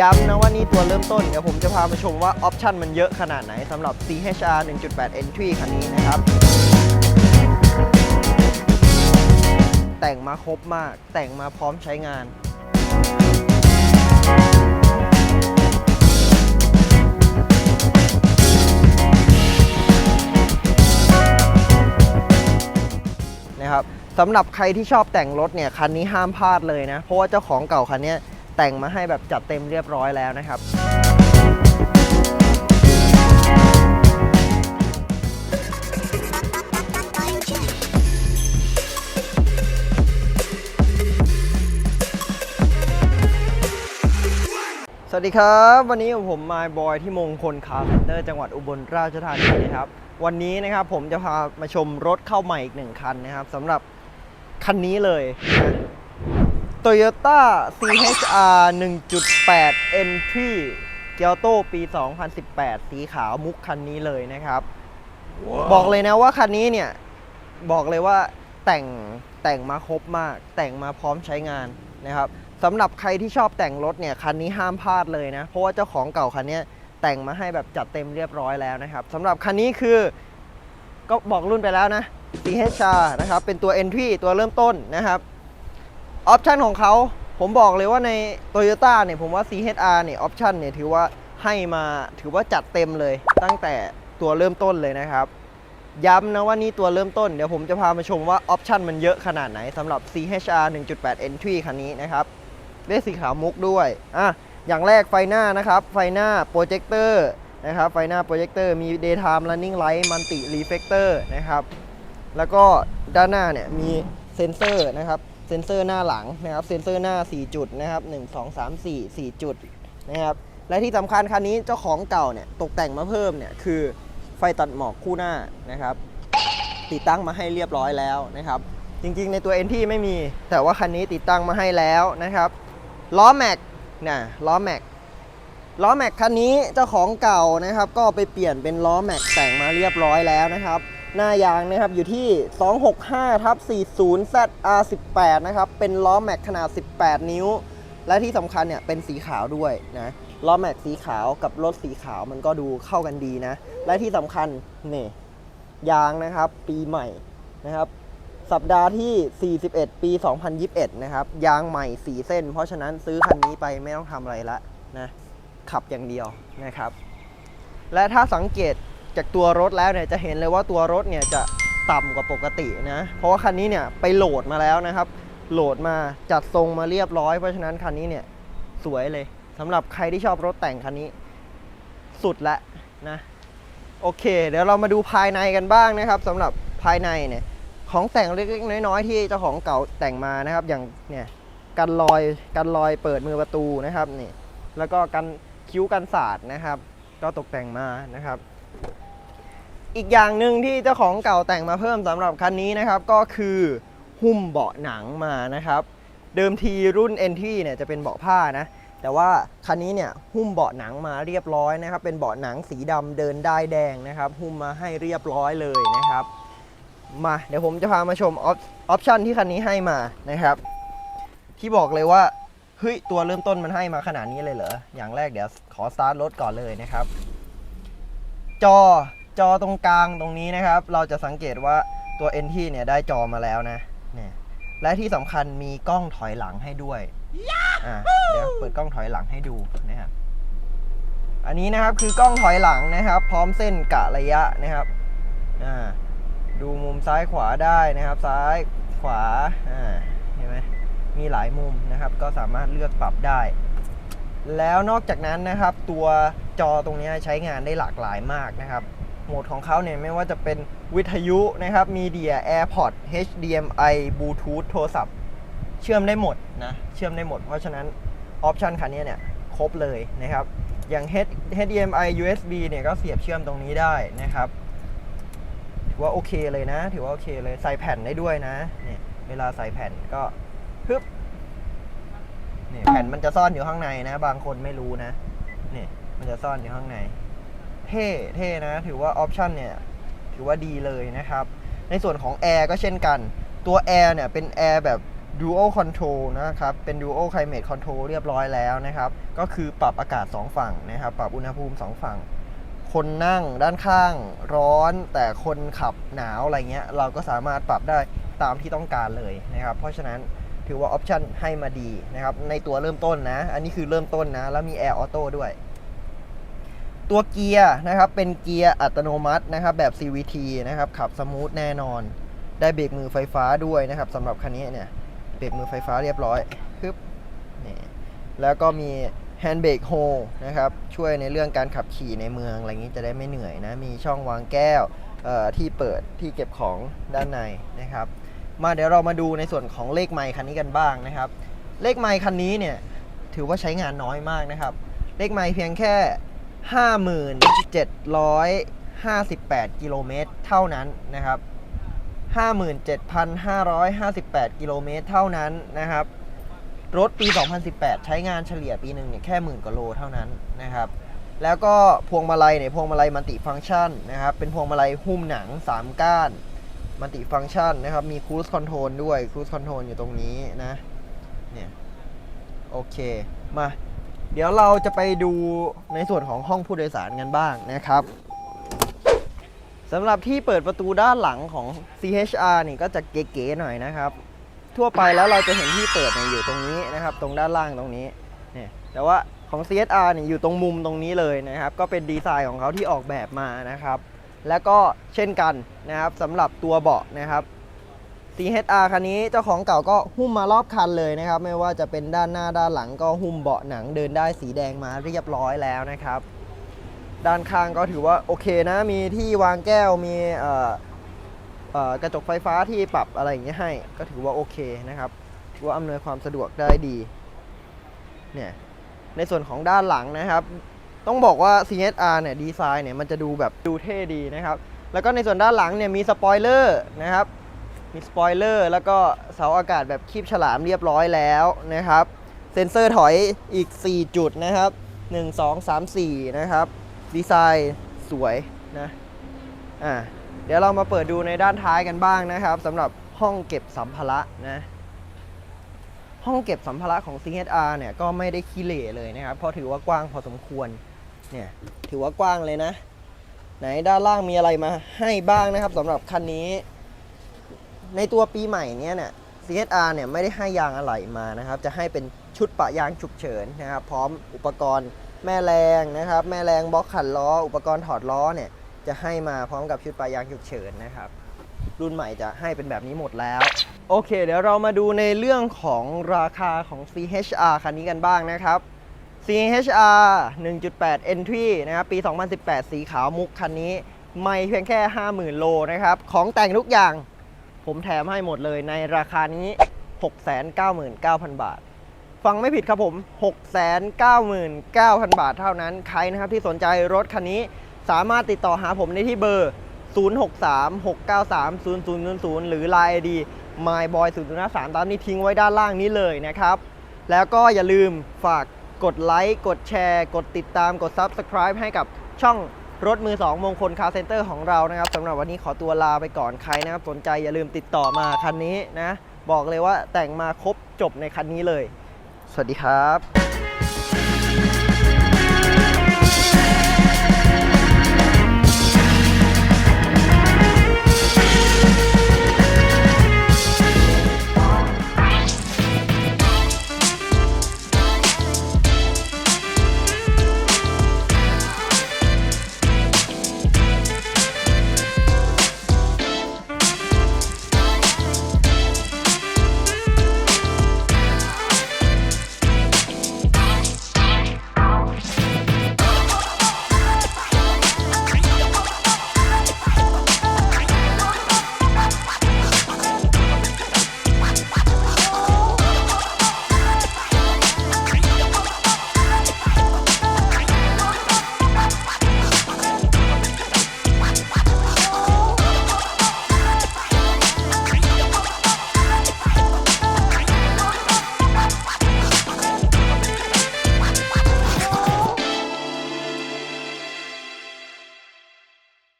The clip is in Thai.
ย้ำนะว่านี่ตัวเริ่มต้น เดี๋ยวผมจะพามาชมว่าออปชันมันเยอะขนาดไหนสำหรับ CHR 1.8 Entry คันนี้นะครับ แต่งมาครบมาก แต่งมาพร้อมใช้งาน นะครับสำหรับใครที่ชอบแต่งรถเนี่ย คันนี้ห้ามพลาดเลยนะ เพราะว่าเจ้าของเก่าคันเนี้ย แต่งมาให้แบบจัดเต็มเรียบร้อยแล้วนะครับ สวัสดีครับ วันนี้ผมมายบอยที่มงคลคาร์เซนเตอร์จังหวัดอุบลราชธานีนะครับ วันนี้นะครับผมจะพามาชมรถเข้าใหม่อีกหนึ่งคันนะครับสำหรับคันนี้เลยนะ Toyota CHR 1.8 Entry เกียวโตปี 2018 สีขาวมุกคันนี้เลยนะครับบอกเลยนะว่าคันนี้เนี่ย บอกเลยว่าแต่งแต่งมาครบมาก แต่งมาพร้อมใช้งานนะครับสำหรับใครที่ชอบแต่งรถเนี่ยคันนี้ห้ามพลาดเลยนะ เพราะว่าเจ้าของเก่าคันเนี้ยแต่งมาให้แบบจัดเต็มเรียบร้อยแล้วนะครับสำหรับคันนี้คือก็บอกรุ่นไปแล้วนะ CHR นะครับเป็นตัว Entry ตัวเริ่มต้นนะครับ ออปชันของเขาผมบอกเลยว่าใน Toyota เนี่ยผมว่า CHR เนี่ยออปชันเนี่ยถือว่าให้มาถือว่าจัดเต็มเลยตั้งแต่ตัวเริ่มต้นเลยนะครับ ย้ำนะว่านี่ตัวเริ่มต้น เดี๋ยวผมจะพามาชมว่าออปชันมันเยอะขนาดไหนสำหรับ CHR 1.8 Entry คันนี้นะครับได้สีขาวมุกด้วยอะอย่างแรกไฟหน้านะครับ ไฟหน้าโปรเจคเตอร์นะครับ ไฟหน้าโปรเจคเตอร์มี daytime running light multi reflector นะครับ แล้วก็ด้านหน้าเนี่ยมีเซ็นเซอร์นะครับ เซ็นเซอร์หน้าหลังนะครับ เซ็นเซอร์หน้า 4 จุดนะครับ 1 2 3 4 4 จุดนะครับ และที่สำคัญคันนี้เจ้าของเก่าเนี่ยตกแต่งมาเพิ่มเนี่ยคือไฟตัดหมอกคู่หน้านะครับ ติดตั้งมาให้เรียบร้อยแล้วนะครับ จริงๆ ในตัว NT ไม่มี แต่ว่าคันนี้ติดตั้งมาให้แล้วนะครับ ล้อแม็กนะล้อแม็กล้อแม็กคันนี้เจ้าของเก่านะครับ ก็ไปเปลี่ยนเป็นล้อแม็กแต่งมาเรียบร้อยแล้วนะครับ หน้ายางนะครับอยู่ที่ 265ทับ40 ZR18 นะครับ เป็นล้อแม็กขนาด 18 นิ้ว และที่สำคัญเนี่ยเป็นสีขาวด้วยนะล้อแม็กสีขาวกับรถสีขาวมันก็ดูเข้ากันดีนะ และที่สำคัญนี่ยางนะครับปีใหม่นะครับ สัปดาห์ที่ 41 ปี 2021 นะครับ ยางใหม่ 4 เส้น เพราะฉะนั้นซื้อคันนี้ไปไม่ต้องทำอะไรละนะขับอย่างเดียวนะครับ และถ้าสังเกต จากตัวรถแล้วเนี่ยจะเห็นเลยว่าตัวรถเนี่ยจะต่ำกว่าปกตินะ เพราะว่าคันนี้เนี่ยไปโหลดมาแล้วนะครับ โหลดมาจัดทรงมาเรียบร้อย เพราะฉะนั้นคันนี้เนี่ยสวยเลยสำหรับใครที่ชอบรถแต่งคันนี้ สุดละนะโอเค เดี๋ยวเรามาดูภายในกันบ้างนะครับสำหรับภายในเนี่ยของแต่งเล็กๆน้อยๆที่เจ้าของเก่าแต่งมานะครับ อย่างเนี่ยกันรอยกันรอยเปิดมือประตูนะครับนี่แล้วก็กันคิ้วกันสาดนะครับ ก็ตกแต่งมานะครับ อีกอย่างหนึ่งที่เจ้าของเก่าแต่งมาเพิ่มสำหรับคันนี้นะครับ ก็คือหุ้มเบาะหนังมานะครับ เดิมทีรุ่น NT เนี่ยจะเป็นเบาะผ้านะ แต่ว่าคันนี้เนี่ยหุ้มเบาะหนังมาเรียบร้อยนะครับ เป็นเบาะหนังสีดำเดินได้แดงนะครับ หุ้มมาให้เรียบร้อยเลยนะครับ มาเดี๋ยวผมจะพามาชมออปชั่นที่คันนี้ให้มานะครับ ที่บอกเลยว่าเฮ้ยตัวเริ่มต้นมันให้มาขนาดนี้เลยเหรออย่างแรกเดี๋ยวขอสตาร์ทรถก่อนเลยนะครับ จอ จอตรงกลางตรงนี้นะครับ เราจะสังเกตว่าตัว NT เนี่ยได้จอมาแล้วนะเนี่ยและที่สำคัญมีกล้องถอยหลังให้ด้วยอะเดี๋ยวเปิดกล้องถอยหลังให้ดูนะครับอันนี้นะครับคือกล้องถอยหลังนะครับ พร้อมเส้นกะระยะนะครับอ่าดูมุมซ้ายขวาได้นะครับ ซ้ายขวาอ่าเห็นไหมมีหลายมุมนะครับ ก็สามารถเลือกปรับได้ แล้วนอกจากนั้นนะครับ ตัวจอตรงนี้ใช้งานได้หลากหลายมากนะครับ โหมดของเขาเนี่ยไม่ว่าจะเป็นวิทยุนะครับมีเดีย AirPod HDMI Bluetooth โทรศัพท์เชื่อมได้หมดนะเชื่อมได้หมด เพราะฉะนั้นออปชันคันนี้เนี่ยครบเลยนะครับ อย่าง H- HDMI USB เนี่ยก็เสียบเชื่อมตรงนี้ได้นะครับ ถือว่าโอเคเลยนะ ถือว่าโอเคเลยใส่แผ่นได้ด้วยนะเนี่ยเวลาใส่แผ่นก็ฮึบเนี่ยแผ่นมันจะซ่อนอยู่ข้างในนะ บางคนไม่รู้นะเนี่ยมันจะซ่อนอยู่ข้างใน เท่เท่นะ ถือว่าออปชันเนี่ย ถือว่าดีเลยนะครับ ในส่วนของแอร์ก็เช่นกัน ตัวแอร์เนี่ยเป็นแอร์แบบ Dual Control นะครับ เป็น Dual Climate Control เรียบร้อยแล้วนะครับ ก็คือปรับอากาศ 2 ฝั่งนะครับ ปรับอุณหภูมิ 2 ฝั่ง คนนั่งด้านข้างร้อน แต่คนขับหนาวอะไรเงี้ย เราก็สามารถปรับได้ตามที่ต้องการเลยนะครับ เพราะฉะนั้นถือว่าออปชันให้มาดีนะครับ ในตัวเริ่มต้นนะ อันนี้คือเริ่มต้นนะ แล้วมี Air Auto ด้วย ตัวเกียร์นะครับเป็นเกียร์อัตโนมัตินะครับแบบ CVT นะครับขับสมูทแน่นอน ได้เบรกมือไฟฟ้าด้วยนะครับสำหรับคันนี้เนี่ยเบรกมือไฟฟ้าเรียบร้อยปึ๊บนี่แล้วก็มีแฮนด์เบรกโฮนะครับช่วยในเรื่องการขับขี่ในเมืองอะไรอย่างนี้จะได้ไม่เหนื่อยนะ มีช่องวางแก้วที่เปิดที่เก็บของด้านในนะครับ มาเดี๋ยวเรามาดูในส่วนของเลขไมค์คันนี้กันบ้างนะครับ เลขไมค์คันนี้เนี่ยถือว่าใช้งานน้อยมากนะครับ เลขไมค์เพียงแค่ 5758 กิโลเมตรเท่านั้นนะครับ 57,558 กิโลเมตรเท่านั้นนะครับ รถปี 2018 ใช้งานเฉลี่ยปีหนึ่งเนี่ยแค่หมื่นกว่าโลเท่านั้นนะครับ แล้วก็พวงมาลัยเนี่ยพวงมาลัยมัลติฟังก์ชันนะครับ เป็นพวงมาลัยหุ้มหนัง 3 ก้านมัลติฟังก์ชันนะครับ มีค u ู e คอนโทรลด้วยค u ู e คอนโทรลอยู่ตรงนี้นะ เนี่ย โอเค มา เดี๋ยวเราจะไปดูในส่วนของห้องผู้โดยสารกันบ้างนะครับสำหรับที่เปิดประตูด้านหลังของ CHR นี่ก็จะเก๋ๆหน่อยนะครับ ทั่วไปแล้วเราจะเห็นที่เปิดเนี่ยอยู่ตรงนี้นะครับ ตรงด้านล่างตรงนี้เนี่ยแต่ว่าของ CHR เนี่ยอยู่ตรงมุมตรงนี้เลยนะครับ ก็เป็นดีไซน์ของเขาที่ออกแบบมานะครับ แล้วก็เช่นกันนะครับสำหรับตัวเบาะนะครับ CHR คันนี้เจ้าของเก่าก็หุ้มมารอบคันเลยนะครับ ไม่ว่าจะเป็นด้านหน้าด้านหลังก็หุ้มเบาะหนังเดินได้สีแดงมาเรียบร้อยแล้วนะครับ ด้านข้างก็ถือว่าโอเคนะ มีที่วางแก้วมีกระจกไฟฟ้าที่ปรับอะไรอย่างเงี้ยให้ ก็ถือว่าโอเคนะครับถือว่าอำนวยความสะดวกได้ดีเนี่ยในส่วนของด้านหลังนะครับ ต้องบอกว่า CSR เนี่ยดีไซน์เนี่ยมันจะดูแบบดูเท่ดีนะครับ แล้วก็ในส่วนด้านหลังเนี่ยมีสปอยเลอร์นะครับ มีสปอยเลอร์แล้วก็เสาอากาศแบบคีบฉลามเรียบร้อยแล้วนะครับ เซ็นเซอร์ถอยอีก 4 จุดนะครับ 1 2 3 4 นะครับ ดีไซน์สวยนะอ่าเดี๋ยวเรามาเปิดดูในด้านท้ายกันบ้างนะครับสำหรับห้องเก็บสัมภาระนะห้องเก็บสัมภาระของ CHR เนี่ยก็ไม่ได้ขี้เหร่เลยนะครับ เพราะถือว่ากว้างพอสมควรเนี่ยถือว่ากว้างเลยนะ ไหนด้านล่างมีอะไรมาให้บ้างนะครับสำหรับคันนี้ ในตัวปีใหม่เนี้ยเนี่ย CHR เนี่ยไม่ได้ให้ยางอะไหล่มานะครับ จะให้เป็นชุดปะยางฉุกเฉินนะครับ พร้อมอุปกรณ์แม่แรงนะครับ แม่แรงบล็อกขันล้อ อุปกรณ์ถอดล้อเนี่ยจะให้มาพร้อมกับชุดปะยางฉุกเฉินนะครับ รุ่นใหม่จะให้เป็นแบบนี้หมดแล้ว โอเค เดี๋ยวเรามาดูในเรื่องของราคาของ CHR คันนี้กันบ้างนะครับ CHR 1.8 Entry นะครับ ปี 2018 สีขาวมุกคันนี้ ไม่เพียงแค่ 50,000 โลนะครับ ของแต่งทุกอย่าง ผมแถมให้หมดเลยในราคานี้ 699,000 บาท ฟังไม่ผิดครับผม 699,000 บาทเท่านั้น ใครนะครับที่สนใจรถคันนี้สามารถติดต่อหาผมได้ที่เบอร์ 0636930000 หรือ Line ID myboy003 ตามนี้ทิ้งไว้ด้านล่างนี้เลยนะครับ แล้วก็อย่าลืมฝากกดไลค์ กดแชร์ กดติดตาม กด Subscribe ให้กับช่อง รถมือ 2 มงคลคาร์เซ็นเตอร์ของเรานะครับสำหรับวันนี้ขอตัวลาไปก่อนใครนะครับสนใจอย่าลืมติดต่อมาคันนี้นะ บอกเลยว่าแต่งมาครบจบในคันนี้เลย สวัสดีครับ